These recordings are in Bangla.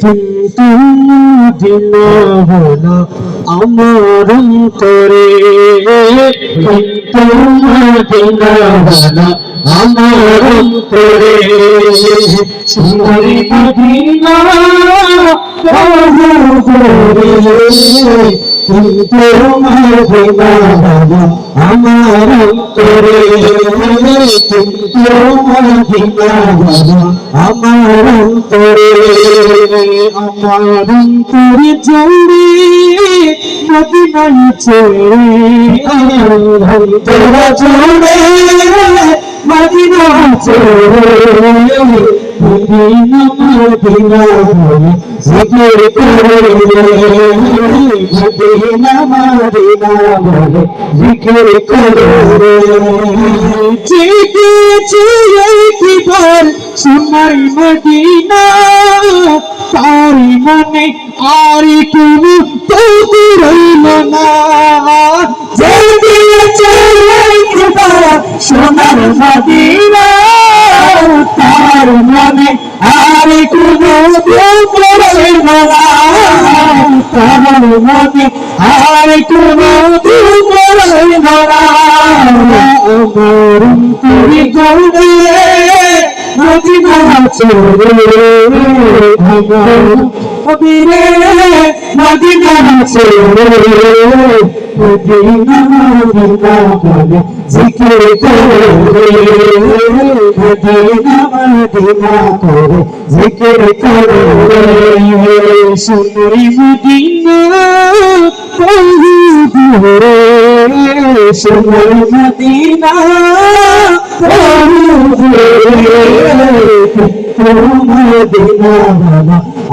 কিন্তু হলো আমার অন্তরে। মদিনা হলো আমার অন্তরে সুন্দরী কিন্তু মদিনা হলো আমার অন্তরে মদিনা হলো আমার অন্তরে আমার অন্তরে জড়ে মদিনাই ছেড়ে আমার অন্তরে জড়ে মদিনা ছেড়ে মদিনা মদিনা জিকির করে মদিনা মদিনা বলে জিকির করে জেগেছে একবার সোনার মদিনা তার মনে আর কোনো তবু রইল না একবার সোনার মদিনা তার মনে আর কোনো রইল না তার মনে আর কোনো রইল না আমার তুই গৌরে মদিনা ছেড়ে আমার কবিরে মদিনা ছেড়ে মদিনা মদিনা বলে জিকির করে মদিনা করে জিকির করে সুন্দরী মদিনা বহু দূরে সুন্দরী মদিনা মদিনা বাবা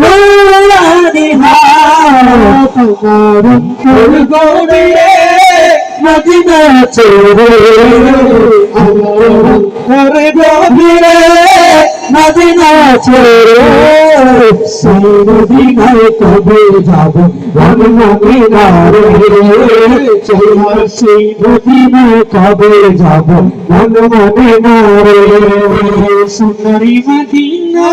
নোরানি তোমার ফুল গৌরিয়ে মদিনা ছেড়ে। সেই মদিনায় কবে যাব আমি মদিনারে তোমার সেই মদিনায় কবে যাব আমি মদিনারে সুন্দরী মদিনা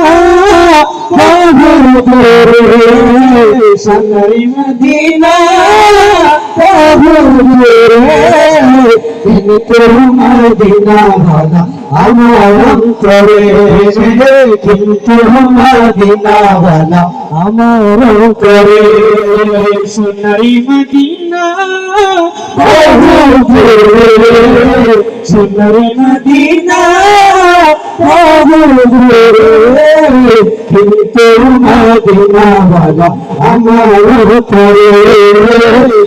সুন্দরী মদিনা কিন্তু মদিনা ভালা আমার অন্তরে কিন্তু মদিনা ভালা আমার অন্তরে সোনারি মদিনা সোনারি মদিনা तेरी तेरी